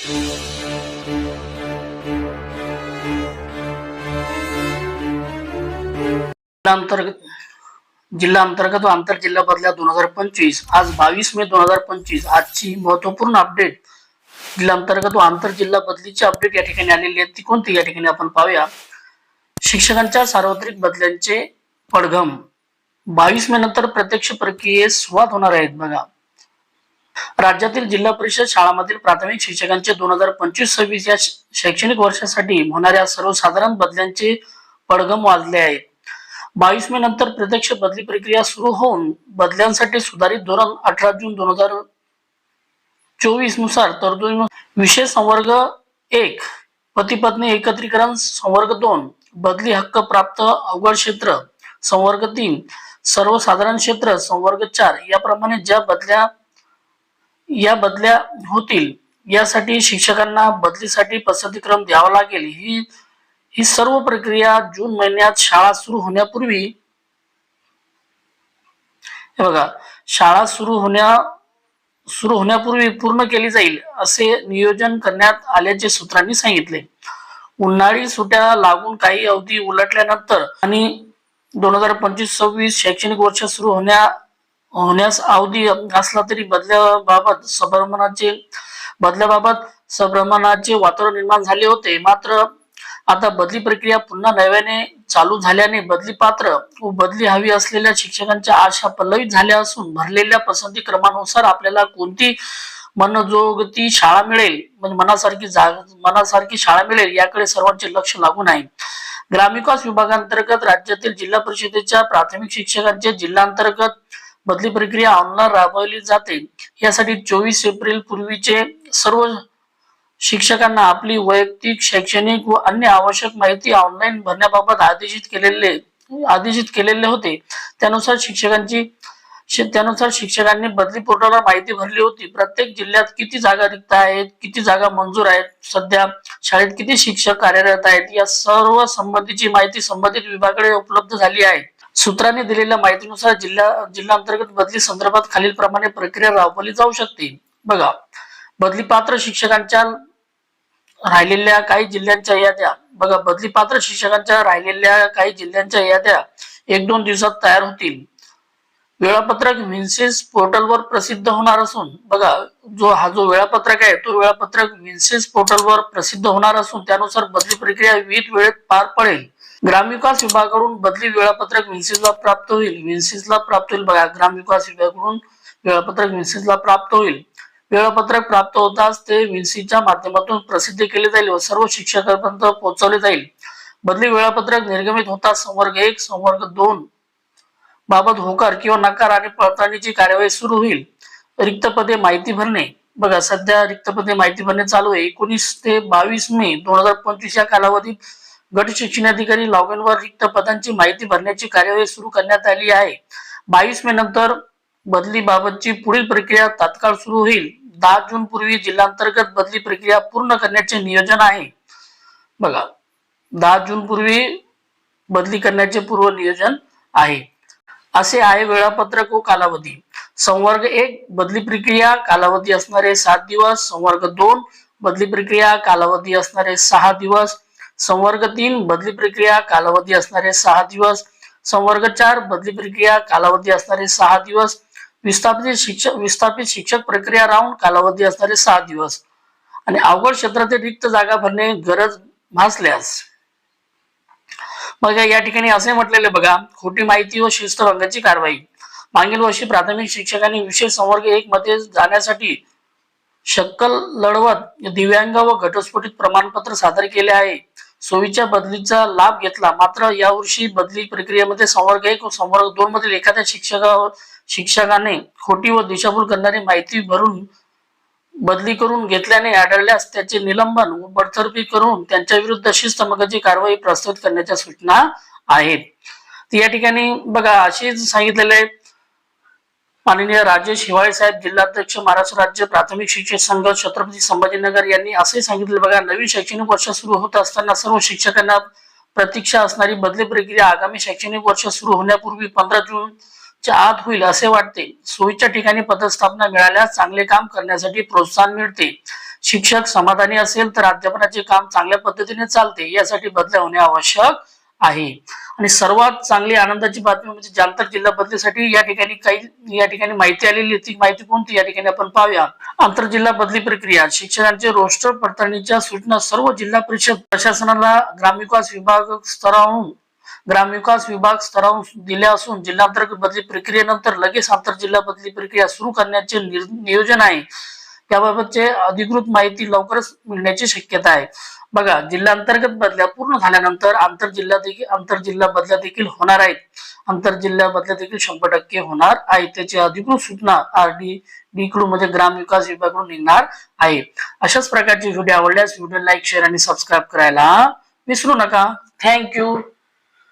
जिल्हा अंतर्गत जिल्हा अंतर्गत व आंतर जिल्हा बदल्या दोन हजार पंचवीस. आज बावीस मे दोन हजार पंचवीस. आजची महत्त्वपूर्ण अपडेट जिल्हा अंतर्गत व आंतर जिल्हा बदलीची अपडेट या ठिकाणी आलेली आहे. ती कोणती या ठिकाणी आपण पाहूया. शिक्षकांच्या सार्वत्रिक बदल्यांचे पडघम. बावीस मे नंतर प्रत्यक्ष प्रक्रियेस सुरुवात होणार आहेत बघा. राज्यातील जिल्हा परिषद शाळांमधील प्राथमिक शिक्षकांचे दोन हजार पंचवीस सव्वीस या शैक्षणिक वर्षासाठी होणाऱ्या सर्वसाधारण बदल्यांचे पडगम वाजले आहेत बावीस मे नंतर प्रत्यक्ष बदली प्रक्रिया सुरू होऊन बदल्यांसाठी सुधारित धोरण अठरा जून दोन हजार चोवीसनुसार तरतुदी विशेष संवर्ग एक पतीपत्नी एकत्रीकरण संवर्ग दोन बदली हक्क प्राप्त अवघड क्षेत्र संवर्ग तीन सर्वसाधारण क्षेत्र संवर्ग चार याप्रमाणे ज्या बदल्या या बदल्या होतील यासाठी शिक्षकांना बदलीसाठी पसंतीक्रम द्यावा लागेल. ही ही सर्व प्रक्रिया जून महिन्यात शाळा सुरू होण्यापूर्वी हे बघा शाळा सुरू होण्या सुरू होण्यापूर्वी पूर्ण केली जाईल असे नियोजन करण्यात आल्याचे सूत्रांनी सांगितले. उन्हाळी सुट्या लागून काही अवधी उलटल्यानंतर आणि दोन हजार पंचवीस सव्वीस शैक्षणिक वर्ष सुरू होण्या होण्यास अवधी असला तरी बदल्याबाबत संभ्रमणाचे बदल्याबाबत संभ्रमणाचे वातावरण निर्माण झाले होते. मात्र आता बदली प्रक्रिया पुन्हा नव्याने चालू झाल्याने बदली पात्र व बदली हवी असलेल्या शिक्षकांच्या आशा पल्लवित झाल्या असून भरलेल्या पसंती क्रमानुसार आपल्याला कोणती मनजोगती शाळा मिळेल? म्हणजे मनासारखी मनासारखी शाळा मिळेल याकडे सर्वांचे लक्ष लागून आहे. ग्रामविकास विभागांतर्गत राज्यातील जिल्हा परिषदेच्या प्राथमिक शिक्षकांचे जिल्हांतर्गत बदली प्रक्रिया ऑनलाईन राबवली जाते. यासाठी चोवीस एप्रिल पूर्वीचे सर्व शिक्षकांना आपली वैयक्तिक शैक्षणिक व अन्य आवश्यक माहिती ऑनलाईन भरण्याबाबत आदेशित केलेले आदेशित केलेले होते. त्यानुसार शिक्षकांची त्यानुसार शिक्षकांनी बदली पोर्टलला माहिती भरली होती. प्रत्येक जिल्ह्यात किती जागा रिक्त आहेत किती जागा मंजूर आहेत सध्या शाळेत किती शिक्षक कार्यरत आहेत या सर्व संबंधीची माहिती संबंधित विभागाकडे उपलब्ध झाली आहे. सूत्रांनी दिलेल्या माहितीनुसार जिल्हा जिल्हा अंतर्गत बदली संदर्भात खालील प्रमाणे प्रक्रिया राबवली जाऊ शकते. बघा बदली पात्र शिक्षकांच्या राहिलेल्या काही जिल्ह्यांच्या याद्या. बघा बदली पात्र शिक्षकांच्या राहिलेल्या काही जिल्ह्यांच्या याद्या एक दोन दिवसात तयार होतील. वेळापत्रक विन्सेस पोर्टलवर प्रसिद्ध होणार असून बघा जो हा जो वेळापत्रक आहे तो वेळापत्रक विन्सेस पोर्टलवर प्रसिद्ध होणार असून त्यानुसार बदली प्रक्रिया विविध वेळेत पार पडेल. ग्रामविकास विभागाकडून बदली वेळापत्रक विन्सिसला प्राप्त होईल. विन्सिसला प्राप्त होईल बघा ग्रामविकास विभागाकडून वेळापत्रक विन्सिसला प्राप्त होईल. वेळापत्रक प्राप्त होताच ते विन्सीच्या माध्यमातून प्रसिद्ध केले जाईल व सर्व शिक्षकांपर्यंत पोहोचवले जाईल. बदली वेळापत्रक निर्गमित होताच संवर्ग एक संवर्ग दोन बाबत होकार किंवा नकार आणि पडताळणीची कार्यवाही सुरू होईल. रिक्त पदे माहिती भरणे. बघा सध्या रिक्त पदे माहिती भरणे चालू आहे. एकोणीस ते बावीस मे दोन हजार पंचवीस या कालावधीत गट शिक्षणाधिकारी लॉग रिक्त पदांची माहिती भरण्याची कार्यवाही सुरू करण्यात आली आहे. बावीस मे नंतर बदली बाबतची पुढील प्रक्रिया तात्काळ सुरू होईल. दहा जून पूर्वी जिल्हांतर्गत बदली प्रक्रिया पूर्ण करण्याचे नियोजन आहे. बघा दहा जून पूर्वी बदली करण्याचे पूर्व नियोजन आहे. असे आहे वेळापत्रक व कालावधी. संवर्ग एक बदली प्रक्रिया कालावधी असणारे सात दिवस. संवर्ग दोन बदली प्रक्रिया कालावधी असणारे सहा दिवस. संवर्ग तीन बदली प्रक्रिया कालावधी असणारे सहा दिवस. संवर्ग चार बदली प्रक्रिया कालावधी असणारे सहा दिवस. विस्थापित शिक्षक विस्थापित शिक्षक प्रक्रिया राहून कालावधी असणारे सहा दिवस. आणि अवघड क्षेत्रातील रिक्त जागा भरणे गरज भासल्यास. बघा या ठिकाणी असे म्हटलेले बघा खोटी माहिती व शिस्तभंगाची कारवाई. मागील वर्षी प्राथमिक शिक्षकांनी विशेष संवर्ग एक मध्ये जाण्यासाठी शक्कल लढवत दिव्यांग व घटस्फोटित प्रमाणपत्र सादर केले आहे. सोयीच्या बदलीचा लाभ घेतला. मात्र यावर्षी बदली प्रक्रियेमध्ये संवर्ग एक व संवर्ग दोन मधील एखाद्या शिक्षकावर शिक्षकाने खोटी व दिशाभूल करणारी माहिती भरून बदली करून घेतल्याने आढळल्यास त्याचे निलंबन व बडतर्फी करून त्यांच्या विरुद्ध शिस्तमगाची कारवाई प्रस्तुत करण्याच्या सूचना आहेत. या ठिकाणी बघा असेच सांगितलेले आहे माननीय राजेश हिवाळे साहेब जिल्हाध्यक्ष महाराष्ट्र राज्य प्राथमिक शिक्षक संघ छत्रपती संभाजीनगर यांनी असे सांगितले बघा नवीन शैक्षणिक वर्ष सुरू होत असताना सर्व शिक्षकांना प्रतीक्षा असणारी बदली प्रक्रिया आगामी शैक्षणिक वर्ष सुरू होण्यापूर्वी पंधरा जूनच्या आत होईल असे वाटते. सोयीच्या ठिकाणी पदस्थापना मिळाल्यास चांगले काम करण्यासाठी प्रोत्साहन मिळते. शिक्षक समाधानी असेल तर अध्यापनाचे काम चांगल्या पद्धतीने चालते यासाठी बदल्या होणे आवश्यक आहे. आणि सर्वात चांगली आनंदाची बातमी म्हणजे जालतर जिल्हा बदलीसाठी या ठिकाणी काही या ठिकाणी माहिती आलेली ती माहिती कोणती? या ठिकाणी आपण पाहूया. आंतर जिल्हा बदली प्रक्रिया शिक्षकांचे रोस्टर पडताळणीच्या सूचना सर्व जिल्हा परिषद प्रशासनाला ग्रामविकास विभाग स्तरावरून ग्रामविकास विभाग स्तरावरून दिल्या असून जिल्हांतर्गत बदली प्रक्रियेनंतर लगेच आंतरजिल्हा बदली प्रक्रिया सुरू करण्याचे नियोजन आहे. त्याबाबतचे अधिकृत माहिती लवकरच मिळण्याची शक्यता आहे. बघा जिल्हांतर्गत बदल्या पूर्ण झाल्यानंतर आंतरजिल्हा देखील आंतरजिल्हा बदल्या देखील होणार आहेत. आंतरजिल्हा बदल्या देखील शंभर टक्के होणार आहेत त्याची अधिकृत सूचना आर डी डी कडून म्हणजे ग्रामविकास विभागाकडून निघणार आहे. अशाच प्रकारचे व्हिडिओ आवडल्यास व्हिडिओ लाईक शेअर आणि सबस्क्राईब करायला विसरू नका. थँक्यू.